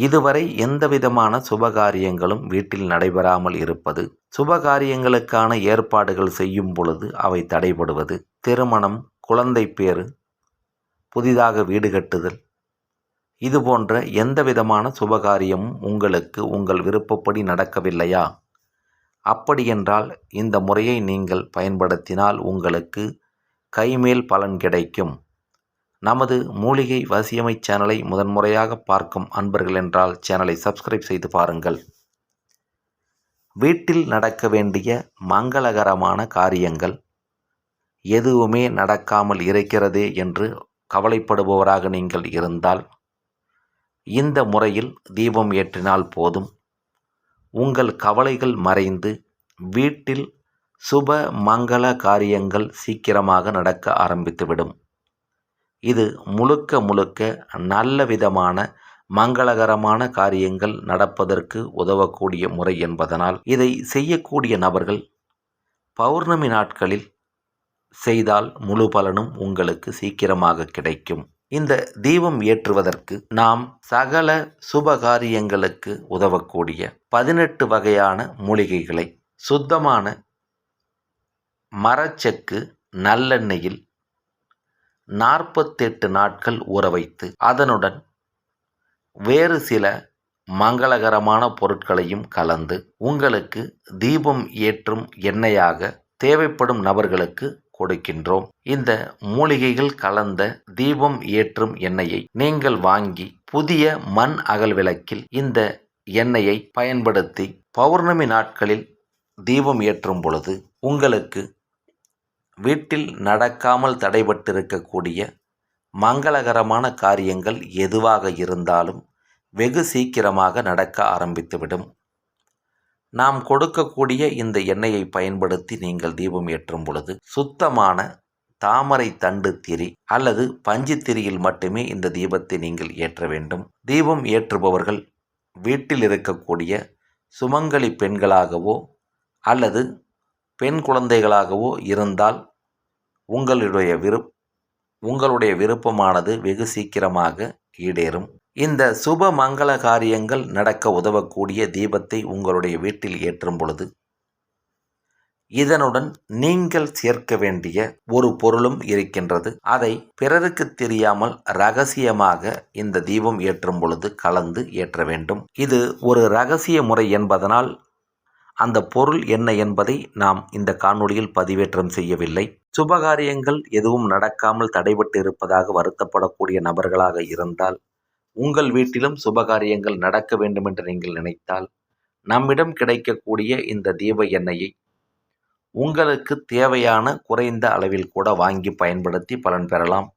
இதுவரை எந்தவிதமான சுபகாரியங்களும் வீட்டில் நடைபெறாமல் இருப்பது சுபகாரியங்களுக்கான ஏற்பாடுகள் செய்யும் பொழுது அவை தடைபடுவது திருமணம் குழந்தை பேறு புதிதாக வீடு கட்டுதல் இது போன்ற எந்தவிதமான சுபகாரியமும் உங்களுக்கு உங்கள் விருப்பப்படி நடக்கவில்லையா? அப்படியென்றால் இந்த முறையை நீங்கள் பயன்படுத்தினால் உங்களுக்கு கைமேல் பலன் கிடைக்கும். நமது மூலிகை வசியமை சேனலை முதன்முறையாக பார்க்கும் அன்பர்கள் என்றால் சேனலை சப்ஸ்கிரைப் செய்து பாருங்கள். வீட்டில் நடக்க வேண்டிய மங்களகரமான காரியங்கள் எதுவுமே நடக்காமல் இருக்கிறதே என்று கவலைப்படுபவராக நீங்கள் இருந்தால் இந்த முறையில் தீபம் ஏற்றினால் போதும். உங்கள் கவலைகள் மறைந்து வீட்டில் சுப மங்கள காரியங்கள் சீக்கிரமாக நடக்க ஆரம்பித்துவிடும். இது முழுக்க முழுக்க நல்ல விதமான மங்களகரமான காரியங்கள் நடப்பதற்கு உதவக்கூடிய முறை என்பதனால் இதை செய்யக்கூடிய நபர்கள் பௌர்ணமி நாட்களில் செய்தால் முழு பலனும் உங்களுக்கு சீக்கிரமாக கிடைக்கும். இந்த தீபம் ஏற்றுவதற்கு நாம் சகல சுபகாரியங்களுக்கு உதவக்கூடிய பதினெட்டு வகையான மூலிகைகளை சுத்தமான மரச்செக்கு நல்லெண்ணெயில் நாற்பத்தெட்டு நாட்கள் ஊற வைத்து அதனுடன் வேறு சில மங்களகரமான பொருட்களையும் கலந்து உங்களுக்கு தீபம் ஏற்றும் எண்ணெயாக தேவைப்படும் நபர்களுக்கு கொடுக்கின்றோம். இந்த மூலிகைகள் கலந்த தீபம் ஏற்றும் எண்ணெயை நீங்கள் வாங்கி புதிய மண் அகல் விளக்கில் இந்த எண்ணெயை பயன்படுத்தி பௌர்ணமி நாட்களில் தீபம் ஏற்றும் பொழுது உங்களுக்கு வீட்டில் நடக்காமல் தடைபட்டிருக்கக்கூடிய மங்களகரமான காரியங்கள் எதுவாக இருந்தாலும் வெகு சீக்கிரமாக நடக்க ஆரம்பித்துவிடும். நாம் கொடுக்கக்கூடிய இந்த எண்ணெயை பயன்படுத்தி நீங்கள் தீபம் ஏற்றும் பொழுது சுத்தமான தாமரை தண்டு திரி அல்லது பஞ்சு திரியில் மட்டுமே இந்த தீபத்தை நீங்கள் ஏற்ற வேண்டும். தீபம் ஏற்றுபவர்கள் வீட்டில் இருக்கக்கூடிய சுமங்கலி பெண்களாகவோ அல்லது பெண் குழந்தைகளாகவோ இருந்தால் உங்களுடைய விருப் உங்களுடைய விருப்பமானது வெகு சீக்கிரமாக ஈடேறும் இந்த சுப மங்கள காரியங்கள் நடக்க உதவக்கூடிய தீபத்தை உங்களுடைய வீட்டில் ஏற்றும் பொழுது இதனுடன் நீங்கள் சேர்க்க வேண்டிய ஒரு பொருளும் இருக்கின்றது. அதை பிறருக்கு தெரியாமல் ரகசியமாக இந்த தீபம் ஏற்றும் பொழுது கலந்து ஏற்ற வேண்டும். இது ஒரு ரகசிய முறை என்பதனால் அந்த பொருள் என்ன என்பதை நாம் இந்த காணொளியில் பதிவேற்றம் செய்யவில்லை. சுபகாரியங்கள் எதுவும் நடக்காமல் தடைபட்டு இருப்பதாக வருத்தப்படக்கூடிய நபர்களாக இருந்தால் உங்கள் வீட்டிலும் சுபகாரியங்கள் நடக்க வேண்டுமென்று நீங்கள் நினைத்தால் நம்மிடம் கிடைக்கக்கூடிய இந்த தீப எண்ணெயை உங்களுக்கு தேவையான குறைந்த அளவில் கூட வாங்கி பயன்படுத்தி பலன் பெறலாம்.